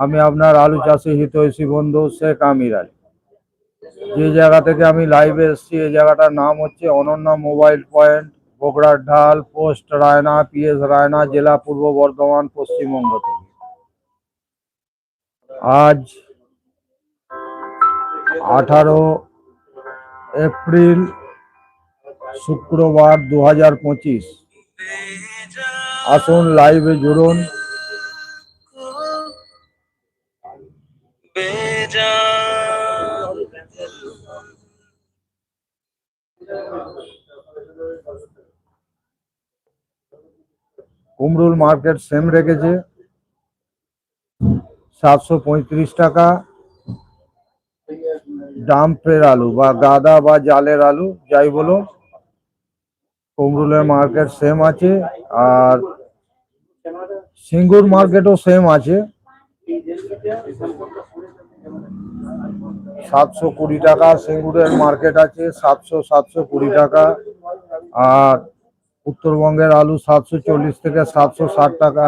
আমি আপনার আলু চাষি হিতৈষী বন্ধু শেখ আমির আলী। যে জায়গা থেকে আমি লাইভে এসেছি, এই জায়গাটার নাম হচ্ছে অনন্য মোবাইল পয়েন্ট বগড়ার ঢাল, পোস্ট রায়না, পিএস রায়না, জেলা পূর্ব বর্ধমান, পশ্চিমবঙ্গ থেকে। আজ আঠারো এপ্রিল শুক্রবার দু হাজার পঁচিশ। আসুন লাইভে জুড়ুন। কুমরুল মার্কেট সেম রেখেছে। সাতশো পঁয়ত্রিশ টাকা। ডাম্পের আলু বা গাদা বা জালের আলু, যাই বলো। কুমরুলের মার্কেট সেম আছে আর সিঙ্গুর মার্কেটও সেম আছে। সাতশো কুড়ি টাকা সিঙ্গুরের মার্কেট আছে, সাতশো সাতশো কুড়ি টাকা। আর উত্তরবঙ্গের আলু সাতশো চল্লিশ থেকে সাতশো ষাট টাকা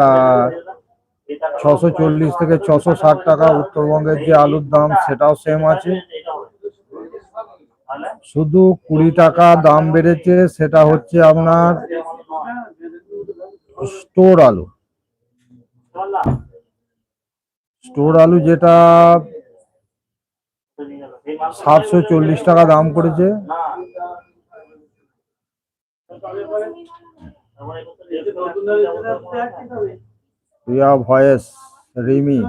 ছশো চল্লিশ থেকে ছশো ষাট টাকা উত্তরবঙ্গের যে আলুর দাম, সেটাও সেম আছে। শুধু কুড়ি টাকা দাম বেড়েছে, সেটা হচ্ছে আপনার স্টোর আলু। স্টোর আলু যেটা সাতশো চল্লিশ টাকা দাম করেছে। প্রিয়া ভয়েস, রিমি।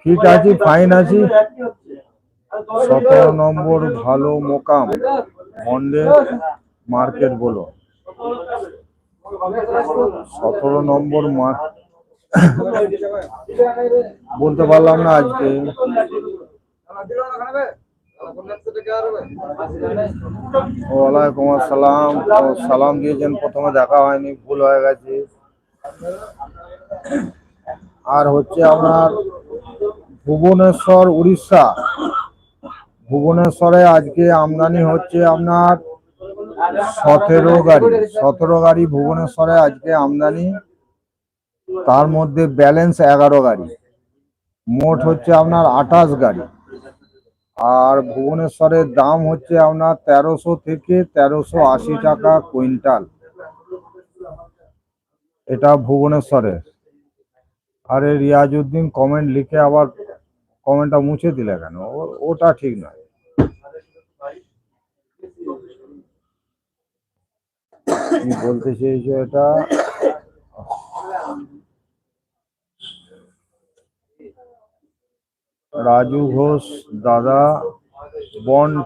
ফিট আছি ফাইন আছি। সতেরো নম্বর ভালো মোকাম মন্ডে মার্কেট বলো। সতেরো নম্বর মার্ক বলতে পারলাম না আজকে। ওয়ালাইকুম আসসালাম। সালাম দিয়েছেন, প্রথমে দেখা হয়নি, ভুল হয়ে গেছে। আর হচ্ছে আপনার ভুবনেশ্বর, উড়িষ্যা। ভুবনেশ্বরে আজকে আমদানি হচ্ছে আপনার সতেরো গাড়ি। সতেরো গাড়ি ভুবনেশ্বরে আজকে আমদানি তার মধ্যে ব্যালেন্স এগারো গাড়ি। মোট হচ্ছে আপনার আঠাশ গাড়ি। আর ভুবনেশ্বরের দাম হচ্ছে আপনার তেরোশো থেকে তেরোশো আশি টাকা কুইন্টাল। এটা ভুবনেশ্বরের। আরে রিয়াজউদ্দিন কমেন্ট লিখে আবার কমেন্টটা মুছে দিলে কেন? ওটা ঠিক নয়। বলতে চেয়েছো এটা? রাজু ঘোষ, দাদা বন্ড।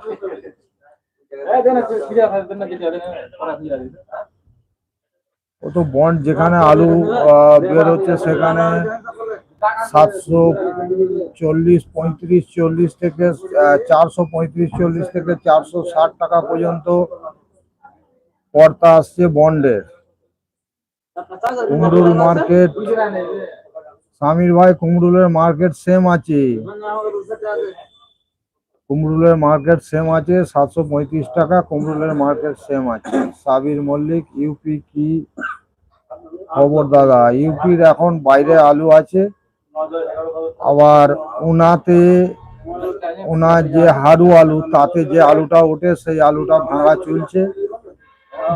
তো বন্ড যেখানে আলু বের হচ্ছে সেখানে সাতশো চল্লিশ, পঁয়ত্রিশ, চল্লিশ থেকে চারশো পঁয়ত্রিশ, চল্লিশ থেকে চারশো ষাট টাকা পর্যন্ত পর্তা আসছে বন্ডের কুমরুল মার্কেট সামির ভাই কুমরুলের মার্কেট সেম আছে। কুমরুলের মার্কেট সেম আছে, সাতশো পঁয়ত্রিশ টাকা কুমরুলের মার্কেট সেম আছে। সাবির মল্লিক ইউপি কি খবর দাদা? ইউপির এখন বাইরে আলু আছে। আবার উনাতে ওনার যে হারু আলু, তাতে যে আলুটা ওঠে, সেই আলুটা ভাঙা চলছে।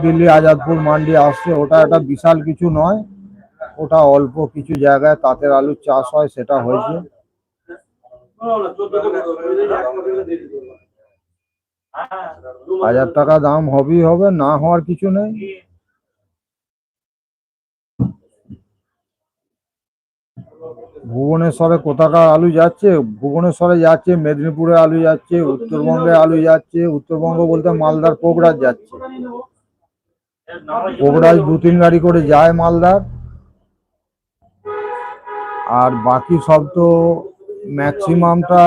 দিল্লি, আজাদপুর, মান্ডি আসছে। ওটা একটা বিশাল কিছু নয়। ওটা অল্প কিছু জায়গায় তাঁতের আলুর চাষ হয়, সেটা হয়েছে। হাজার টাকা দাম হবেই হবে, না হওয়ার কিছু নেই। ভুবনেশ্বরে কোথাকার আলু যাচ্ছে? ভুবনেশ্বরে যাচ্ছে, মেদিনীপুরে আলু যাচ্ছে, উত্তরবঙ্গে আলু যাচ্ছে, উত্তরবঙ্গ বলতে মালদার পোকরাজ যাচ্ছে। পোকরাজ দু তিন গাড়ি করে যায় মালদার। আর বাকি সব তো ম্যাক্সিমামটা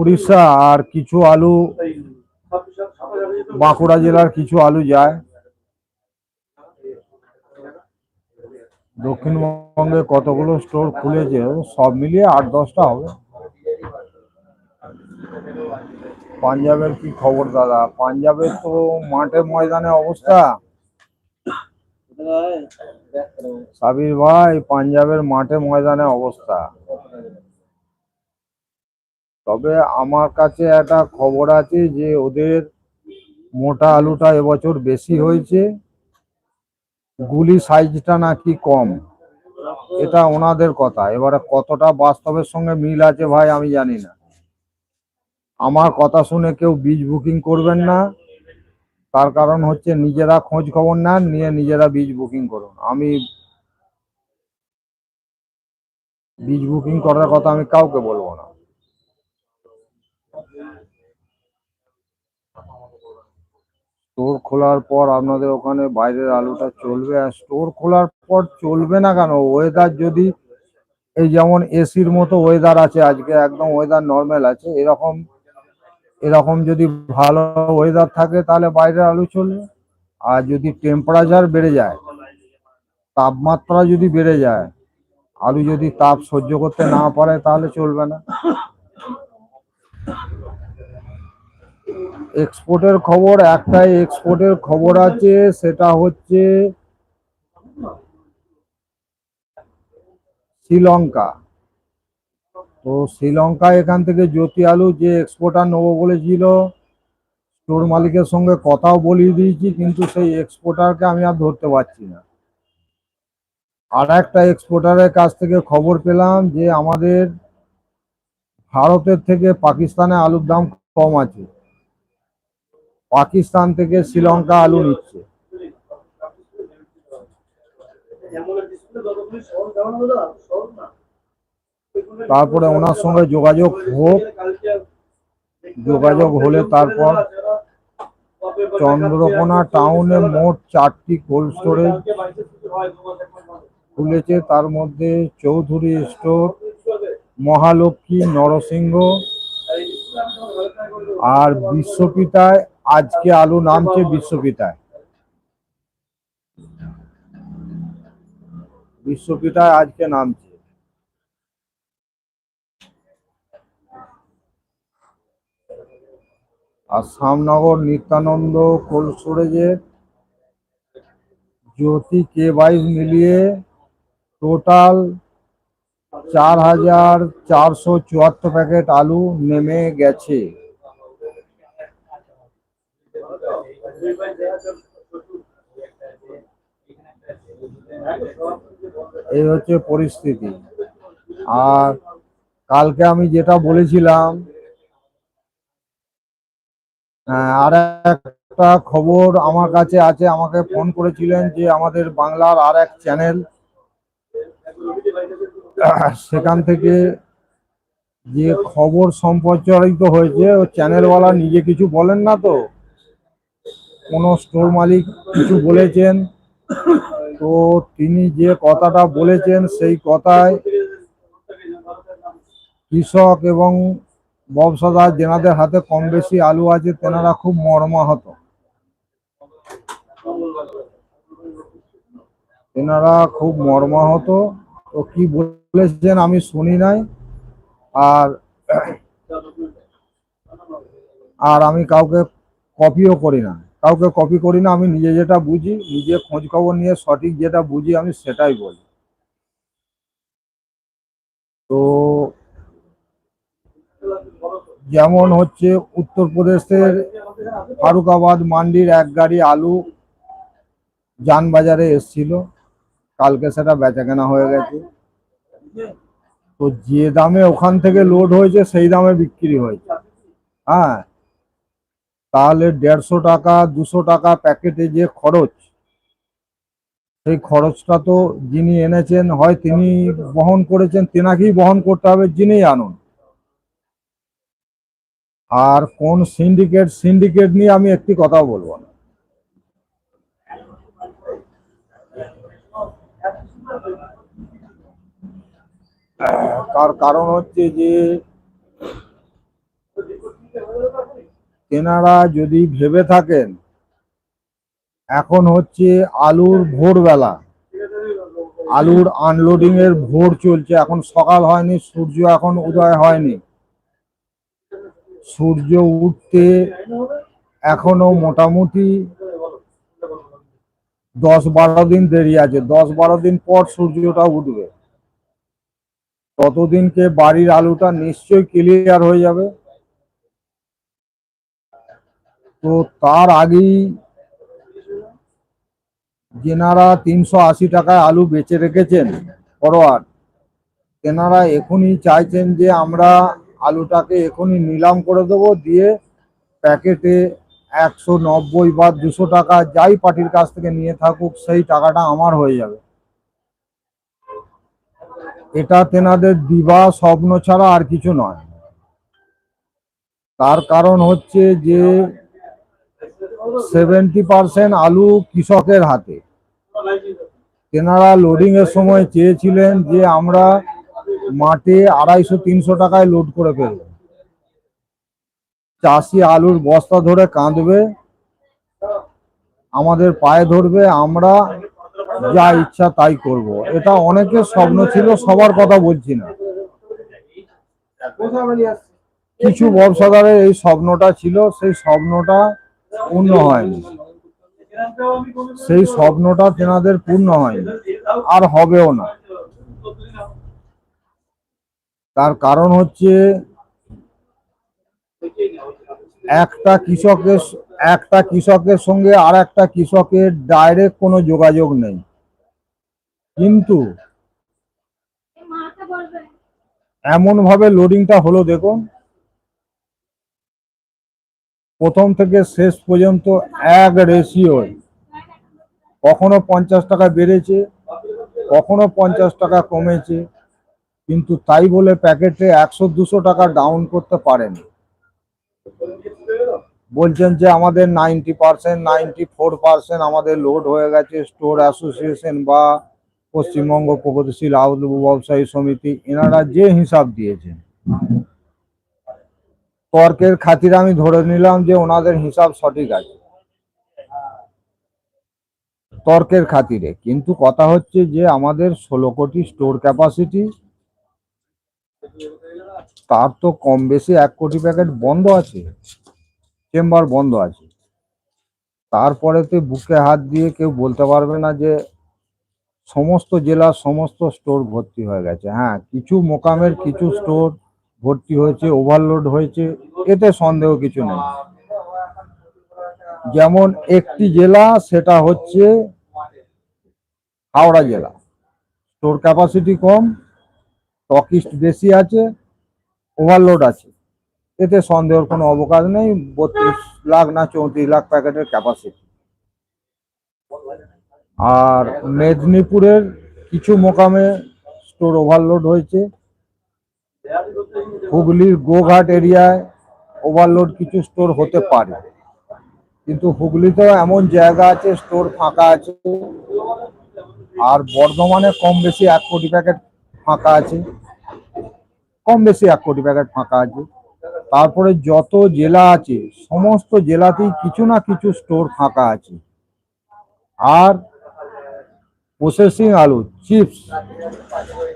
উড়িষ্যা আর কিছু আলু বাঁকুড়া জেলার কিছু আলু যায়। দক্ষিণবঙ্গে কতগুলো স্টোর খুলেছে, সব মিলিয়ে আট দশটা হবে। পাঞ্জাবের কি খবর দাদা? পাঞ্জাবের তো মাঠে ময়দানে অবস্থা। সাবির ভাই, পাঞ্জাবের মাঠে ময়দানে অবস্থা। তবে আমার কাছে একটা খবর আছে যে, ওদের মোটা আলুটা এবছর বেশি হয়েছে। গুলি সাইজটা নাকি কম। এটা ওনাদের কথা। এবারে কতটা বাস্তবের সঙ্গে মিল আছে ভাই, আমি জানি না। আমার কথা শুনে কেউ বীজ বুকিং করবেন না। তার কারণ হচ্ছে নিজেরা খোঁজ খবর নেন, নিয়ে নিজেরা বীজ বুকিং করুন। আমি বীজ বুকিং করার কথা আমি কাউকে বলব না। স্টোর খোলার পর আপনাদের ওখানে বাইরের আলুটা চলবে, আর স্টোর খোলার পর চলবে না কেন? ওয়েদার যদি এই যেমন এসির মতো ওয়েদার আছে, আজকে একদম ওয়েদার নর্মাল আছে, এরকম এরকম যদি ভালো ওয়েদার থাকে, তাহলে বাইরে আলু চলবে। আর যদি টেম্পারেচার বেড়ে যায়, তাপমাত্রা যদি বেড়ে যায়, আলু যদি তাপ সহ্য করতে না পারে, তাহলে চলবে না। এক্সপোর্টের খবর, একটাই এক্সপোর্টের খবর আছে, সেটা হচ্ছে শ্রীলঙ্কা। তো শ্রীলঙ্কা এখান থেকে জ্যোতি আলু যে এক্সপোর্টার নেব বলেছিল স্টোর মালিকের সঙ্গে কথাও বলিয়ে দিয়েছি, কিন্তু সেই এক্সপোর্টারকে আমি আর ধরতে পারছি না। আর একটা এক্সপোর্টারের কাছ থেকে খবর পেলাম যে আমাদের ভারতের থেকে পাকিস্তানে আলুর দাম কম আছে। পাকিস্তান থেকে শ্রীলঙ্কা আলু নিচ্ছে। তারপরে ওনার সঙ্গে যোগাযোগ হোক, যোগাযোগ হলে তারপর চন্দ্রকোনা টাউনে মোট চারটি কোল্ড স্টোরেজ খুলেছে। তার মধ্যে চৌধুরী স্টোর, মহালক্ষ্মী, নরসিংহ আর বিশ্বপিতায়, আজকে আলু নামছে বিশ্বপিতায়। বিশ্বপিতায় আজকে নামছে। আর শ্যামনগর নিত্যানন্দ কোল্ড স্টোরেজের জ্যোতি কে বাইশ মিলিয়ে টোটাল চার হাজার চারশো চুয়াত্তর প্যাকেট আলু নেমে গেছে। এই হচ্ছে পরিস্থিতি। আর কালকে আমি যেটা বলেছিলাম আর একটা খবর আমার কাছে আছে, আমাকে ফোন করেছিলেন যে আমাদের বাংলার আর এক চ্যানেল সেখান থেকে যে খবর সম্প্রচারিত হয়েছে, ও চ্যানেলওয়ালা নিজে কিছু বলেন না তো? কোনো স্টোর মালিক কিছু বলেছেন? তো তিনি যে কথাটা বলেছেন, সেই কথায় কৃষক এবং ব্যবসাদার যেনাদের হাতে কম বেশি আলু আছে, তেনারা খুব মর্মাহত। তেনারা খুব মর্মাহত। তো কি বলেছেন আমি শুনি নাই। আর আর আমি কাউকে কপিও করি না। কাউকে কপি করি না, আমি নিজে যেটা বুঝি, নিজে খোঁজ খবর নিয়ে সঠিক যেটা বুঝি, আমি সেটাই বলি। তো যেমন হচ্ছে উত্তরপ্রদেশের ফারুকাবাদ মান্ডির এক গাড়ি আলু যানবাজারে এসছিল। কালকে সেটা বেচাকেনা হয়ে গেছে। তো যে দামে ওখান থেকে লোড হয়েছে, সেই দামে বিক্রি হয়েছে। হ্যাঁ তাহলে দেড়শো টাকা, দুশো টাকা প্যাকেটে যে খরচ, সেই খরচটা তো যিনি এনেছেন, হয় তিনি বহন করেছেন, তেনাকেই বহন করতে হবে, যিনি আনুন। আর কোন সিন্ডিকেট সিন্ডিকেট নিয়ে আমি একটি কথাও বলব না। তার কারণ হচ্ছে যে, তেনারা যদি ভেবে থাকেন, এখন হচ্ছে আলুর ভোরবেলা। আলুর আনলোডিং এর ভোর চলছে, এখন সকাল হয়নি, সূর্য এখন উদয় হয়নি। সূর্য উঠতে এখনও মোটামুটি দশ বারো দিন দেরি আছে। দশ বারো দিন পর সূর্যটা উঠবে। ততদিনকে বাড়ির আলুটা নিশ্চয়ই ক্লিয়ার হয়ে যাবে। তো তার আগেই যেনারা তিনশো আশি টাকায় আলু বেচে রেখেছেন ফরওয়ার্ড তেনারা এখনই চাইছেন যে আমরা আলুটাকে এখনই নিলাম করে দেবো, দিয়ে প্যাকেটে একশো নব্বই বা দুশো টাকা যাই পার্টির কাছ থেকে নিয়ে থাকুক, সেই টাকাটা আমার হয়ে যাবে। এটা তেনাদের দিবা স্বপ্ন ছাড়া আর কিছু নয়। তার কারণ হচ্ছে যে সেভেন্টি পার্সেন্ট আলু কৃষকের হাতে। তেনারা লোডিং এর সময় চেয়েছিলেন যে আমরা মাঠে আড়াইশো, তিনশো টাকায় লোড করে ফেলবে। চাষি আলুর বস্তা ধরে কাঁদবে, আমাদের পায়ে ধরবে, আমরা যা ইচ্ছা তাই করব। এটা অনেকের স্বপ্ন ছিল, সবার কথা বলছি না। কিছু ব্যবসাদারের এই স্বপ্নটা ছিল, সেই স্বপ্নটা পূর্ণ হয়নি। সেই স্বপ্নটা তেনাদের পূর্ণ হয়নি, আর হবেও না। তার কারণ হচ্ছে একটা কৃষকের একটা কৃষকের সঙ্গে আর একটা কৃষকের ডাইরেক্ট কোনো যোগাযোগ নেই। কিন্তু এমন ভাবে লোডিংটা হলো দেখুন। প্রথম থেকে শেষ পর্যন্ত এক রেশিও কখনো পঞ্চাশ টাকা বেড়েছে, কখনো পঞ্চাশ টাকা কমেছে। কিন্তু তাই বলে প্যাকেটে একশো, দুশো টাকা ডাউন করতে পারেনি। বলছেন যে আমাদের ninety percent ninety four percent আমাদের লোড হয়ে গেছে স্টোর অ্যাসোসিয়েশন বা পশ্চিমবঙ্গ প্রগতিশীল আলু ব্যবসায়ী সমিতি। এনারা যে হিসাব দিয়েছেন, তর্কের খাতিরে আমি ধরে নিলাম যে ওনাদের হিসাব সঠিক আছে। তর্কের খাতিরে। কিন্তু কথা হচ্ছে যে আমাদের ষোলো কোটি স্টোর ক্যাপাসিটি তার তো কম বেশি এক কোটি প্যাকেট বন্ধ আছে, চেম্বার বন্ধ আছে। তারপরেতে বুকে হাত দিয়ে কেউ বলতে পারবে না যে সমস্ত জেলার সমস্ত স্টোর ভর্তি হয়ে গেছে। হ্যাঁ কিছু মোকামের কিছু স্টোর ভর্তি হয়েছে, ওভারলোড হয়েছে, এতে সন্দেহ কিছু নেই। যেমন একটি জেলা, সেটা হচ্ছে হাওড়া জেলা। স্টোর ক্যাপাসিটি কম টকিস্ট বেশি আছে ওভারলোড আছে। এতে সন্দেহের কোনো অবকাশ নেই, বত্রিশ লাখ না চৌত্রিশ লাখ প্যাকেটের ক্যাপাসিটি আর মেদিনীপুরের কিছু মোকামে স্টোর ওভারলোড হয়েছে। হুগলির গোঘাট এরিয়ায় ওভারলোড কিছু স্টোর হতে পারে। কিন্তু হুগলিতেও এমন জায়গা আছে স্টোর ফাঁকা আছে। আর বর্ধমানে কম বেশি এক কোটি প্যাকেট ফাঁকা আছে। কম বেশি এক কোটি প্যাকেট ফাঁকা আছে। তারপরে যত জেলা আছে, সমস্ত জেলাতেই কিছু না কিছু স্টোর ফাঁকা আছে। আর প্রসেসিং আলু চিপস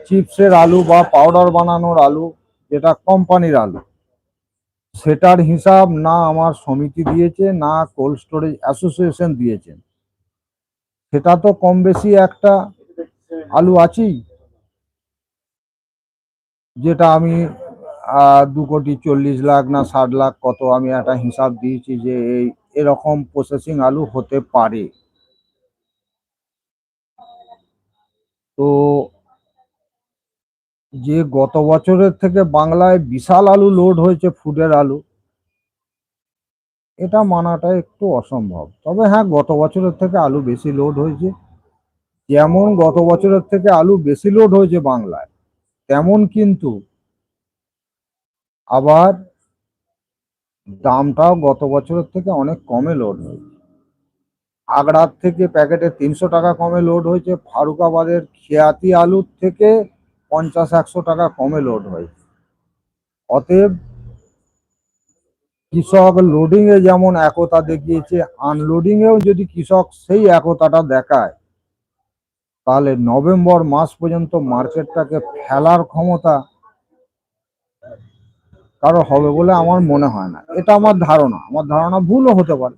চিপসের আলু বা পাউডার বানানোর আলু, যেটা কোম্পানির আলু, সেটার হিসাব না আমার সমিতি দিয়েছে, না কোল্ড স্টোরেজ অ্যাসোসিয়েশন দিয়েছেন সেটা তো কম বেশি একটা আলু আছেই। যেটা আমি দু কোটি চল্লিশ লাখ না ষাট লাখ কত আমি একটা হিসাব দিয়েছি যে এই, এরকম প্রসেসিং আলু হতে পারে। তো যে গত বছরের থেকে বাংলায় বিশাল আলু লোড হয়েছে ফুডের আলু, এটা মানাটা একটু অসম্ভব। তবে হ্যাঁ গত বছরের থেকে আলু বেশি লোড হয়েছে। যেমন গত বছরের থেকে আলু বেশি লোড হয়েছে বাংলায়। তেমন কিন্তু আবার দামটাও গত বছরের থেকে অনেক কমে লোড হয়েছে। আগ্রার থেকে প্যাকেটে তিনশো টাকা কমে লোড হয়েছে, ফারুকাবাদের খেয়াতি আলুর থেকে পঞ্চাশ, একশো টাকা কমে লোড হয়েছে। অতএব কৃষক লোডিংয়ে যেমন একতা দেখিয়েছে আনলোডিংয়েও যদি কৃষক সেই একতাটা দেখায় তাহলে নভেম্বর মাস পর্যন্ত মার্কেটটাকে ফেলার ক্ষমতা কারও হবে বলে আমার মনে হয় না। এটা আমার ধারণা। আমার ধারণা ভুলও হতে পারে।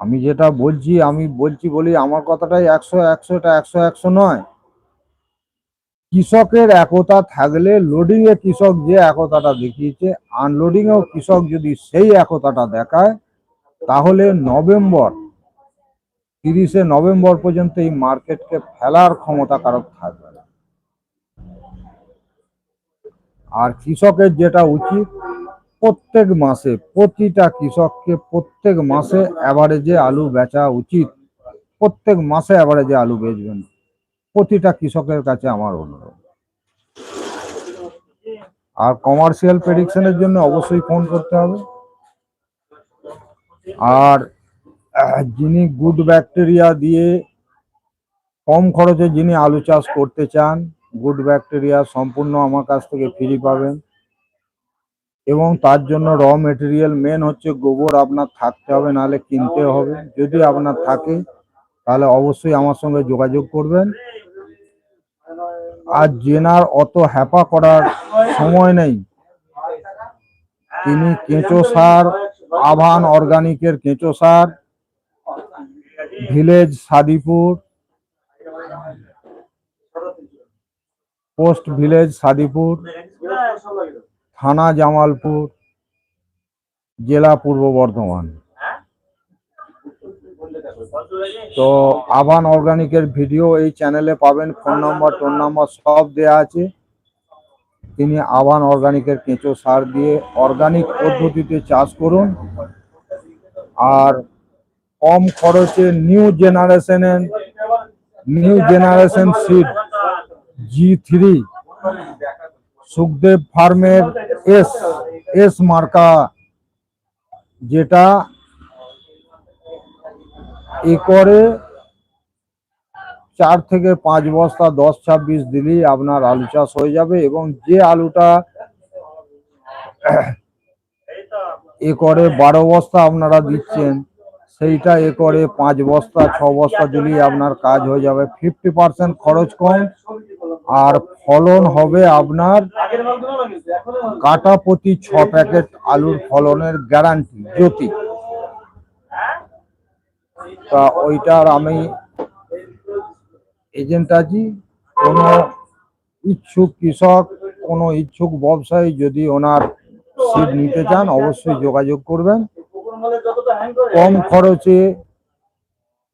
আমি যেটা বলছি, আমি বলছি বলি আমার কথাটাই একশো একশো, এটা একশো একশো নয়। কৃষকের একতা থাকলে লোডিং এ কৃষক যে একতাটা দেখিয়েছে আনলোডিং এও কৃষক যদি সেই একতাটা দেখায়, তাহলে নভেম্বর তিরিশে নভেম্বর পর্যন্ত এই মার্কেটকে ফেলার ক্ষমতা কারক থাকবে না। আর কৃষকের যেটা উচিত, প্রত্যেক মাসে, প্রতিটা কৃষককে প্রত্যেক মাসে অ্যাভারেজে আলু বেচা উচিত। প্রত্যেক মাসে অ্যাভারেজে আলু বেচবেন। প্রতিটা কৃষকের কাছে আমার অনুরোধ। আর কমার্শিয়াল প্রেডিকশনের জন্য অবশ্যই ফোন করতে হবে। আর যিনি গুড ব্যাকটেরিয়া দিয়ে কম খরচে যিনি আলু চাষ করতে চান, গুড ব্যাকটেরিয়া সম্পূর্ণ আমার কাছ থেকে ফ্রি পাবেন। এবং তার জন্য র মেটেরিয়াল মেন হচ্ছে গোবর, আপনার থাকতে হবে, নাহলে কিনতে হবে। যদি আপনার থাকে, তাহলে অবশ্যই আমার সঙ্গে যোগাযোগ করবেন। আর জেনার অত হ্যাপা করার সময় নেই। তিনি কেঁচো সার, আভান অর্গানিকের কেঁচো সার village, Sadipur. Post village, Sadipur. থানা জামালপুর। জেলা পূর্ব বর্ধমান। তো আভান অর্গানিকের ভিডিও এই চ্যানেলে পাবেন। ফোন নম্বর, টোন নম্বর সব দেয়া আছে। তিনি আভান অর্গানিকের কেঁচো সার দিয়ে অর্গানিক পদ্ধতিতে চাষ করুন। আর কম খরচে নিউ জেনারেশনের new generation seed G three Sukhdev ফার্মের এস এস মার্কা যেটা একরে চার থেকে পাঁচ বস্তা দশ ছাব্বিশ দিলেই আপনার আলু চাষ হয়ে যাবে এবং যে আলুটা একরে বারো বস্তা আপনারা দিচ্ছেন সেইটা একরে পাঁচ বস্তা, ছ বস্তা দিলেই আপনার কাজ হয়ে যাবে। ফিফটি পার্সেন্ট খরচ কম। আর ফলন হবে আপনার কাটা প্রতি ছ প্যাকেট আলুর ফলনের গ্যারান্টি জ্যোতি। তা ওইটার আমি এজেন্ট আছি। কোনো ইচ্ছুক কৃষক, কোনো ইচ্ছুক ব্যবসায়ী যদি ওনার সিট নিতে চান, অবশ্যই যোগাযোগ করবেন। কম খরচে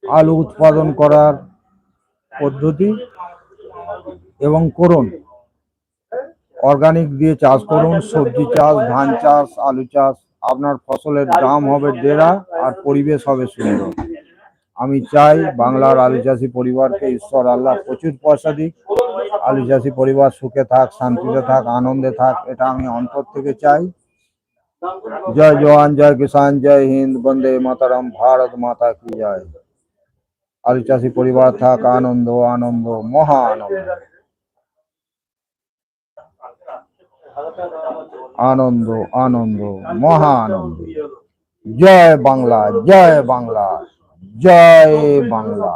আলু উৎপাদন করার পদ্ধতি এবং করুন। অর্গানিক দিয়ে চাষ করুন সবজি চাষ ধান চাষ আলু চাষ। আপনার ফসলের দাম হবে ডেরা আর পরিবেশ হবে সুন্দর। আমি চাই বাংলার আলু চাষি পরিবারকে ঈশ্বর আল্লাহ প্রচুর পয়সা দিক। আলু চাষি পরিবার সুখে থাক শান্তিতে থাক আনন্দে থাক এটা আমি অন্তর থেকে চাই। জয় জওয়ান জয় কিষান জয় হিন্দ বন্দে মাতারাম ভারত মাতা কি জয় আলু চাষি পরিবার থাক আনন্দ আনন্দ মহা আনন্দ আনন্দ আনন্দ মহা আনন্দ জয় বাংলা জয় বাংলা জয় বাংলা